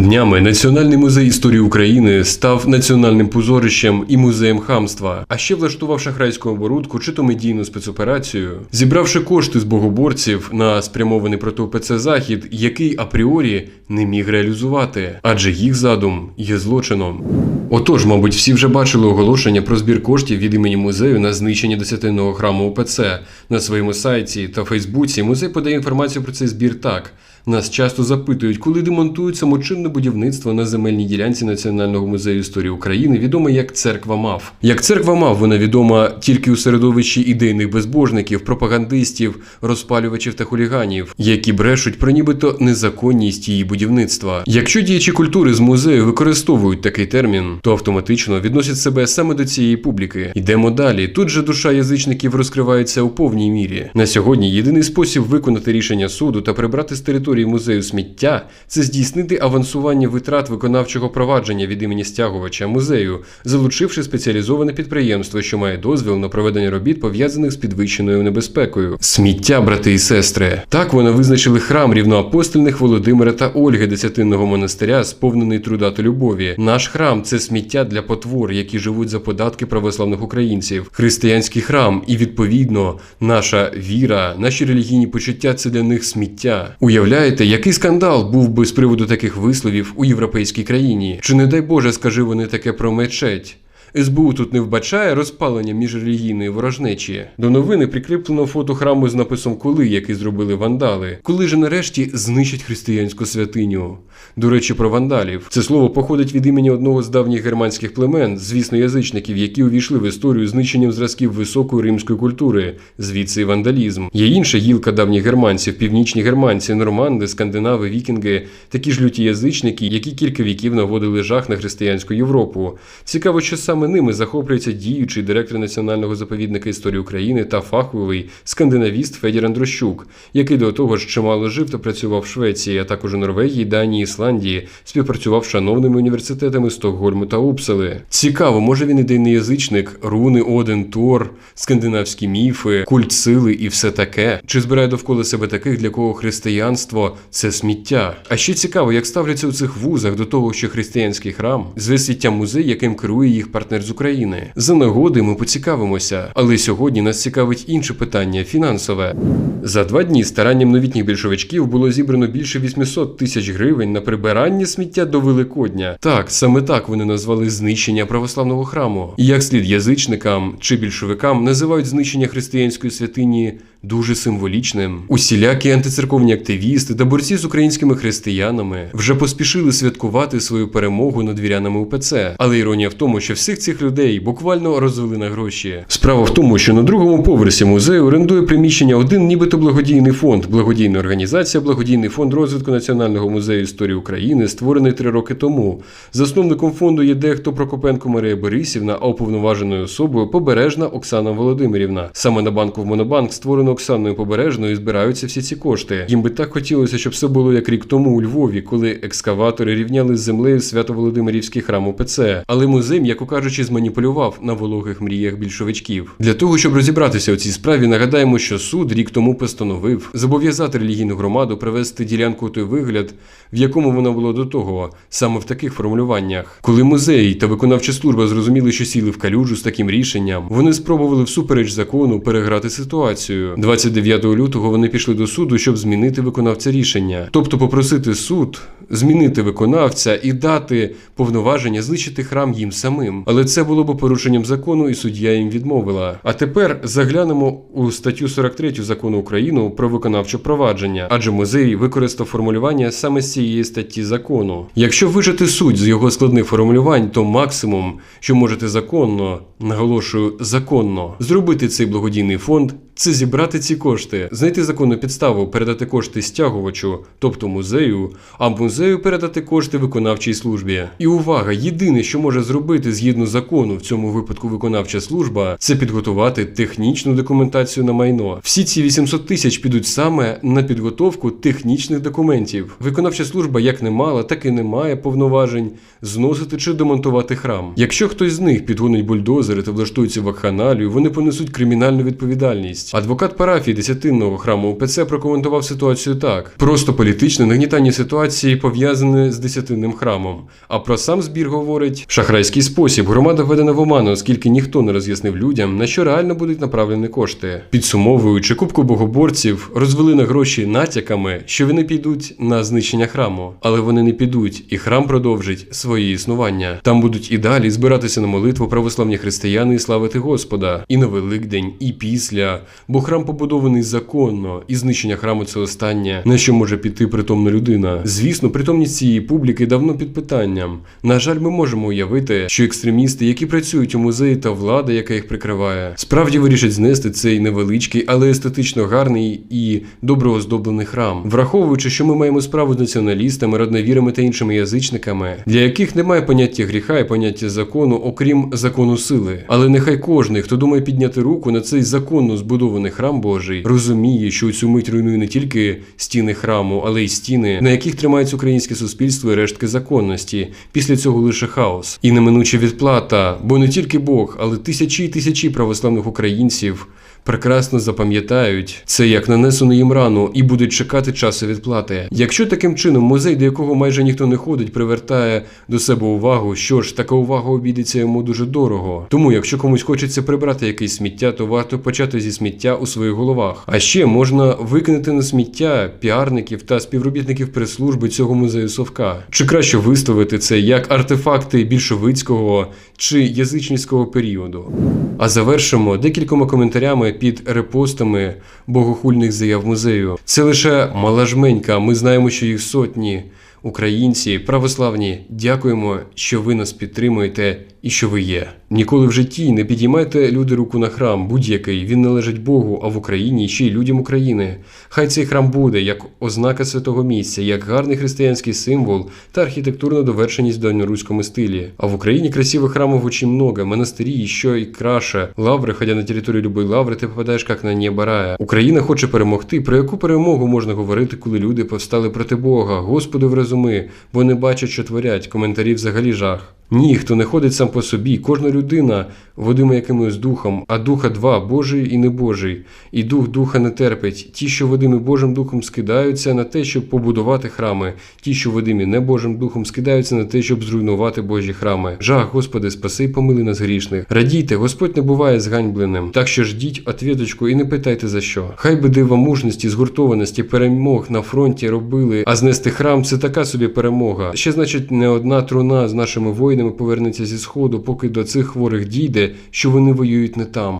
Днями Національний музей історії України став національним позорищем і музеєм хамства, а ще влаштував шахрайську оборудку чи то медійну спецоперацію, зібравши кошти з богоборців на спрямований проти УПЦ захід, який апріорі не міг реалізувати, адже їх задум є злочином. Отож, мабуть, всі вже бачили оголошення про збір коштів від імені музею на знищення десятинного храму УПЦ. На своєму сайті та Фейсбуці музей подає інформацію про цей збір так. Нас часто запитують, коли демонтують самочинне будівництво на земельній ділянці Національного музею історії України, відоме як церква мав. Як церква мав, вона відома тільки у середовищі ідейних безбожників, пропагандистів, розпалювачів та хуліганів, які брешуть про нібито незаконність її будівництва. Якщо діячі культури з музею використовують такий термін, то автоматично відносять себе саме до цієї публіки. Йдемо далі. Тут же душа язичників розкривається у повній мірі. На сьогодні єдиний спосіб виконати рішення суду та прибрати з території музею сміття це здійснити авансування витрат виконавчого провадження від імені стягувача музею, залучивши спеціалізоване підприємство, що має дозвіл на проведення робіт пов'язаних з підвищеною небезпекою. Сміття, брати і сестри. Так вони визначили храм рівноапостольних Володимира та Ольги Десятинного монастиря, сповнений труда та любові. Наш храм це сміття для потвор, які живуть за податки православних українців. Християнський храм, і відповідно наша віра, наші релігійні почуття це для них сміття. Уявляєте, який скандал був би з приводу таких висловів у європейській країні? Чи не дай Боже, скажи вони таке про мечеть? СБУ тут не вбачає розпалення міжрелігійної ворожнечі. До новини прикріплено фото храму з написом Коли, який зробили вандали. Коли же нарешті знищать християнську святиню. До речі, про вандалів. Це слово походить від імені одного з давніх германських племен, звісно, язичників, які увійшли в історію знищенням зразків високої римської культури, звідси і вандалізм. Є інша гілка давніх германців, північні германці, норманди, скандинави, вікінги, такі ж люті язичники, які кілька віків наводили жах на християнську Європу. Цікаво, що саме ними захоплюється діючий директор національного заповідника історії України та фаховий скандинавіст Федір Андрощук, який до того ж чимало жив та працював в Швеції, а також у Норвегії, Данії, Ісландії, співпрацював з шановними університетами Стокгольму та Упсали. Цікаво, може він ідейний язичник, руни, Оден, Тор, скандинавські міфи, культ сили і все таке. Чи збирає довкола себе таких, для кого християнство це сміття? А ще цікаво, як ставляться у цих вузах до того, що християнський храм звисвіття музей, яким керує їх партнер з України. За нагоди ми поцікавимося, але сьогодні нас цікавить інше питання фінансове. За два дні старанням новітніх більшовичків було зібрано більше 800 тисяч гривень на прибирання сміття до Великодня. Так, саме так вони назвали знищення православного храму. Як слід язичникам чи більшовикам називають знищення християнської святині дуже символічним. Усілякі антицерковні активісти та борці з українськими християнами вже поспішили святкувати свою перемогу над вірянами УПЦ. Але іронія в тому, що всіх цих людей буквально розвели на гроші. Справа в тому, що на другому поверсі музею орендує приміщення один нібито благодійний фонд, благодійна організація, благодійний фонд розвитку Національного музею історії України, створений три роки тому. Засновником фонду є дехто Прокопенко Марія Борисівна, а уповноваженою особою побережна Оксана Володимирівна. Саме на банку в Монобанк створено Оксаною Побережною збираються всі ці кошти. Їм би так хотілося, щоб все було як рік тому у Львові, коли екскаватори рівняли з землею Свято-Володимирівський храм УПЦ. Але музей, м'яко кажучи, зманіпулював на вологих мріях більшовичків. Для того, щоб розібратися у цій справі, нагадаємо, що суд рік тому постановив зобов'язати релігійну громаду привести ділянку той вигляд, в якому вона була до того, саме в таких формулюваннях. Коли музей та виконавча служба зрозуміли, що сіли в калюжу з таким рішенням, вони спробували всупереч закону переграти ситуацію. 29 лютого вони пішли до суду, щоб змінити виконавця рішення, тобто попросити суд змінити виконавця і дати повноваження знищити храм їм самим. Але це було б порушенням закону, і суддя їм відмовила. А тепер заглянемо у статтю 43 закону України про виконавче провадження, адже музей використав формулювання саме з цієї статті закону. Якщо вижити суть з його складних формулювань, то максимум, що можете законно, наголошую, законно зробити цей благодійний фонд. Це зібрати ці кошти, знайти законну підставу, передати кошти стягувачу, тобто музею, а музею передати кошти виконавчій службі. І увага! Єдине, що може зробити згідно закону в цьому випадку виконавча служба, це підготувати технічну документацію на майно. Всі ці 800 тисяч підуть саме на підготовку технічних документів. Виконавча служба як не мала, так і не має повноважень зносити чи демонтувати храм. Якщо хтось з них підгонить бульдозери та влаштується вакханалію, вони понесуть кримінальну відповідальність. Адвокат парафії десятинного храму УПЦ прокоментував ситуацію так: просто політичне нагнітання ситуації пов'язане з десятинним храмом. А про сам збір говорить шахрайський спосіб. Громада введена в оману, оскільки ніхто не роз'яснив людям, на що реально будуть направлені кошти. Підсумовуючи, кубку богоборців розвели на гроші натяками, що вони підуть на знищення храму, але вони не підуть, і храм продовжить своє існування. Там будуть і далі збиратися на молитву православні християни і славити Господа і на Великдень, і після, бо храм побудований законно, і знищення храму це останнє, на що може піти притомна людина. Звісно, притомність цієї публіки давно під питанням. На жаль, ми можемо уявити, що екстремісти, які працюють у музеї та влада, яка їх прикриває, справді вирішать знести цей невеличкий, але естетично гарний і добре оздоблений храм, враховуючи, що ми маємо справу з націоналістами, родновірами та іншими язичниками, для яких немає поняття гріха і поняття закону, окрім закону сили. Але нехай кожний, хто думає підняти руку на цей законно збудований храм Божий, розуміє, що цю мить руйнує не тільки стіни храму, але й стіни, на яких тримається українське суспільство і рештки законності. Після цього лише хаос і неминуча відплата, бо не тільки Бог, але тисячі і тисячі православних українців. Прекрасно запам'ятають це як нанесену їм рану і будуть чекати часу відплати. Якщо таким чином музей, до якого майже ніхто не ходить, привертає до себе увагу, що ж така увага обійдеться йому дуже дорого. Тому, якщо комусь хочеться прибрати якесь сміття, то варто почати зі сміття у своїх головах. А ще можна викинути на сміття піарників та співробітників прес-служби цього музею Совка. Чи краще виставити це як артефакти більшовицького чи язичницького періоду? А завершимо декількома коментарями під репостами богохульних заяв музею. Це лише мала жменька. Ми знаємо, що їх сотні. Українці, православні, дякуємо, що ви нас підтримуєте і що ви є. Ніколи в житті не підіймайте люди руку на храм, будь-який він належить Богу, а в Україні ще й людям України. Хай цей храм буде як ознака святого місця, як гарний християнський символ та архітектурна довершеність в давньоруському стилі. А в Україні красивых храмов очень много, монастырі ще й краше. Лаври, ходя на територію любої лаври, ти попадаєш як на небо рая. Україна хоче перемогти. Про яку перемогу можна говорити, коли люди повстали проти Бога? Господи, вразуми, бо не бачать, що творять. Коментарі взагалі жах. Ні, хто не ходить сам по собі, кожна людина водима якимось духом, а духа два Божий і небожий, і дух духа не терпить. Ті, що водими Божим духом скидаються на те, щоб побудувати храми, ті, що водимі не Божим духом скидаються на те, щоб зруйнувати Божі храми. Жах, Господи, спаси помили нас грішних. Радійте, Господь не буває зганьбленим. Так що ждіть отвідочку і не питайте за що. Хай би дива мужності, згуртованості, перемог на фронті робили, а знести храм це така собі перемога. Ще значить, не одна труна з нашими воїнами повернеться зі сходу, поки до цих хворих дійде, що вони воюють не там.